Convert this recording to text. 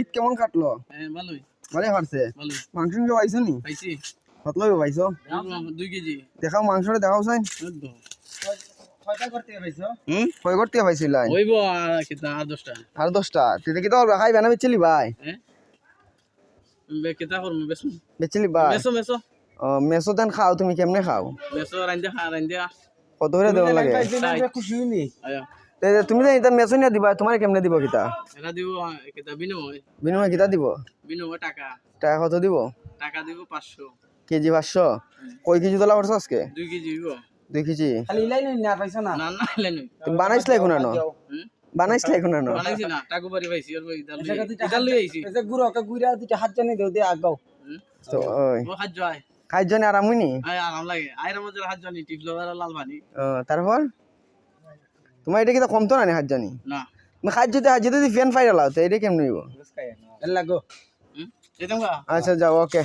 ঈদ কেমন কাটলো? হ্যাঁ ভালোই। ভালো পারছে মাংস পাইছো নি? পাইছি। কতলো পাইছো? দুই কেজি। দেখাও মাংসটা দেখাও আর দশটা। তুই কি তোর খাই বানা বেচলি ভাই হ্যাঁ? বেচলি ভাই মেসো দেন খাও তুমি কেমনে খাও? খা রান্দা কত করে দেওয়া লাগে? তুমি যে এটা মেসো নিয়ে দিবা তোমার কেমনে দিব কিতা? এরা দিব কিতা বিনিময়। বিনিময় কিতা দিব? বিনিময় টাকা। টাকা কত দিব? টাকা দিব পাঁচশো। কেজি পাঁচশো? কয় কেজি তোলা করছ আজকে? দুই কেজি হইব দুই কেজি? না? না না না এলেন তুমি বানাইছিলে কোনো ন হুম বানাইছিলে কোনো ন বানাইছি না টাকু বাড়ি পাইছি আর ইদাল লই আইছি হুম তো ওই ও হাত যায় খাই জনে আরামই নি আরাম লাগে। আয়রা মধ্যে হাত জানি টিপ লগার লাল পানি ও, তারপর তোমার এটা কিতা কমতো না নি হাত জানি? না। খাই যদি হাত যদি ফ্যান ফাইরা লাও তো এটা কেমন হইব? হুম? আচ্ছা যাও ওকে